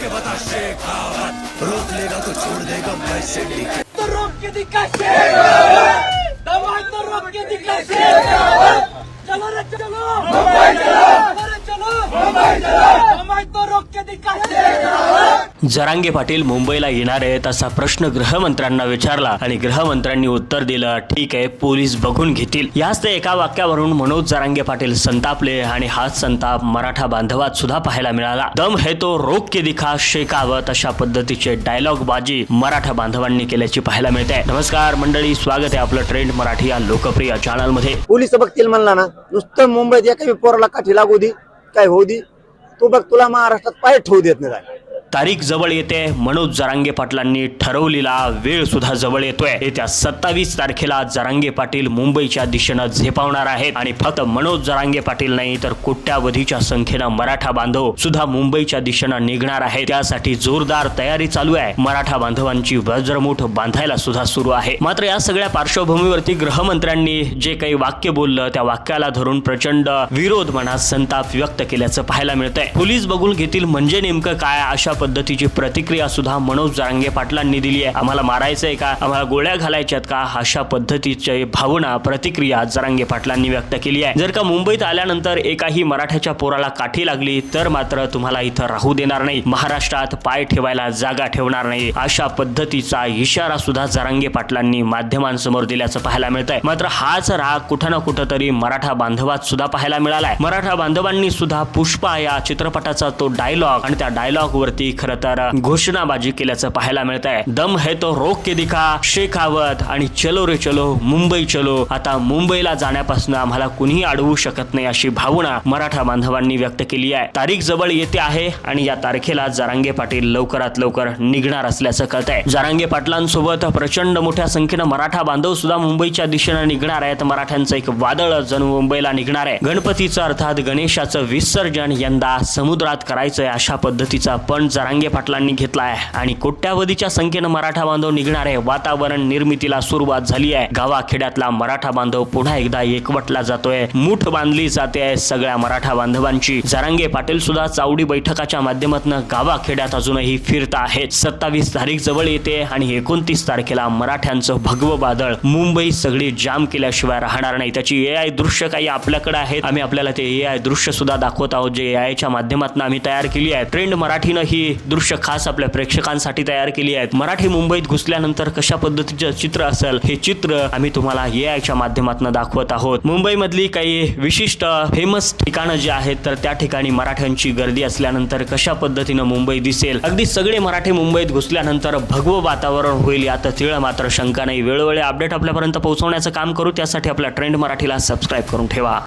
के बता शेखावत रोक लेगा तो छोड़ देगा मैं सिंडिकेट तो रोक के दिखा शेर दवाई तो रोक के दिखा शेर चलो रे चलो मुंबई चलो रे चलो मुंबई चलो दवाई तो रोक के दिखा शेर जरांगे पाटील मुंबईला येणार आहेत असा प्रश्न गृहमंत्र्यांना विचारला आणि गृहमंत्र्यांनी उत्तर दिलं ठीक आहे पोलीस बघून घेतील. याच ते एका वाक्यावरून मनोज जरांगे पाटील संतापले आणि हाच संताप मराठा बांधवात सुद्धा पाहायला मिळाला. दम हे तो रोग के दिखा शेकावत अशा पद्धतीचे डायलॉग बाजी मराठा बांधवांनी केल्याची पाहायला मिळते. नमस्कार मंडळी स्वागत आहे आपलं ट्रेंड मराठी या लोकप्रिय चॅनलमध्ये पोलीस बघतील म्हणला ना नुसतं मुंबईत एका बी पोराला काठी लागू दे काय होऊ दे? तू बघ तुला महाराष्ट्रात पाय ठेवू देत नाही. तारीख जवळ येते. मनोज जरांगे पाटलांनी ठरवलेला वेळ सुद्धा जवळ येतोय. येत्या सत्तावीस तारखेला जरांगे पाटील मुंबईच्या दिशेनं झेपावणार आहेत. आणि फक्त मनोज जरांगे पाटील नाही तर कोट्यावधीच्या संख्येनं मराठा बांधव सुद्धा मुंबईच्या दिशेनं निघणार आहे त्यासाठी जोरदार तयारी चालू आहे. मराठा बांधवांची वज्रमुठ बांधायला सुद्धा सुरू आहे. मात्र या सगळ्या पार्श्वभूमीवरती गृहमंत्र्यांनी जे काही वाक्य बोललं त्या वाक्याला धरून प्रचंड विरोध म्हणा संताप व्यक्त केल्याचं पाहायला मिळतंय. पोलीस बघून घेतील म्हणजे नेमकं काय अशा पद्धतीची प्रतिक्रिया सुद्धा मनोज जारांगे पाटलांनी दिली आहे. आम्हाला मारायचंय का? आम्हाला गोळ्या घालायच्यात का? अशा पद्धतीची भावना प्रतिक्रिया जरांगे पाटलांनी व्यक्त केली आहे. जर का मुंबईत आल्यानंतर एकाही मराठ्याच्या पोराला काठी लागली तर मात्र तुम्हाला इथं राहू देणार नाही. महाराष्ट्रात पाय ठेवायला जागा ठेवणार नाही. अशा पद्धतीचा इशारा सुद्धा जरांगे पाटलांनी माध्यमांसमोर दिल्याचं पाहायला मिळत आहे मात्र हाच राग कुठं ना कुठं तरी मराठा बांधवात सुद्धा पाहायला मिळालाय. मराठा बांधवांनी सुद्धा पुष्पा या चित्रपटाचा तो डायलॉग आणि त्या डायलॉग वरती खरं तर घोषणाबाजी केल्याचं पाहायला मिळत आहे दम है तो रोक के दिखा शेखावत आणि चलो रे चलो मुंबई चलो. आता मुंबईला जाण्यापासून आम्हाला कुणीही अडवू शकत नाही अशी भावना मराठा बांधवांनी व्यक्त केली आहे. तारीख जवळ येते आहे आणि या तारखेला जारांगे पाटील लवकरात लवकर निघणार असल्याचं कळत आहे जारांगे पाटलांसोबत प्रचंड मोठ्या संख्येनं मराठा बांधव सुद्धा मुंबईच्या दिशेनं निघणार आहेत. मराठ्यांचं एक वादळ जणू मुंबईला निघणार आहे. गणपतीचं अर्थात गणेशाचं विसर्जन यंदा समुद्रात करायचंय अशा पद्धतीचा पण जरांगे पाटलांनी घेतला आहे. आणि कोट्यावधीच्या संख्येनं मराठा बांधव निघणार आहे वातावरण निर्मितीला सुरुवात झाली आहे. गावाखेड्यातला मराठा बांधव पुन्हा एकदा एकवटला जातोय. मूठ बांधली जाते आहे सगळ्या मराठा बांधवांची. जरांगे पाटील सुद्धा चावडी बैठकाच्या माध्यमातून गावाखेड्यात अजूनही फिरत आहेत. सत्तावीस तारीख जवळ येते आणि एकोणतीस तारखेला मराठ्यांचं भगवं बादळ मुंबई सगळी जाम केल्याशिवाय राहणार नाही. त्याची ए आय दृश्य काही आपल्याकडे आहेत. आम्ही आपल्याला ते ए आय दृश्य सुद्धा दाखवत आहोत. जे ए आयच्या माध्यमातून आम्ही तयार केली आहे. ट्रेंड मराठीनं ही दृश्य खास आपल्या प्रेक्षकांसाठी तयार केली आहेत. मराठी मुंबईत घुसल्यानंतर कशा पद्धतीचं चित्र असेल हे चित्र आम्ही तुम्हाला ए आयच्या माध्यमातून दाखवत आहोत. मुंबईमधली काही विशिष्ट फेमस ठिकाणं जी आहेत तर त्या ठिकाणी मराठ्यांची गर्दी असल्यानंतर कशा पद्धतीनं मुंबई दिसेल? अगदी सगळे मराठी मुंबईत घुसल्यानंतर भगवं वातावरण होईल यात तिळ मात्र शंका नाही. वेळोवेळी अपडेट आपल्यापर्यंत पोहोचवण्याचं काम करू त्यासाठी आपल्या ट्रेंड मराठीला सबस्क्राईब करून ठेवा.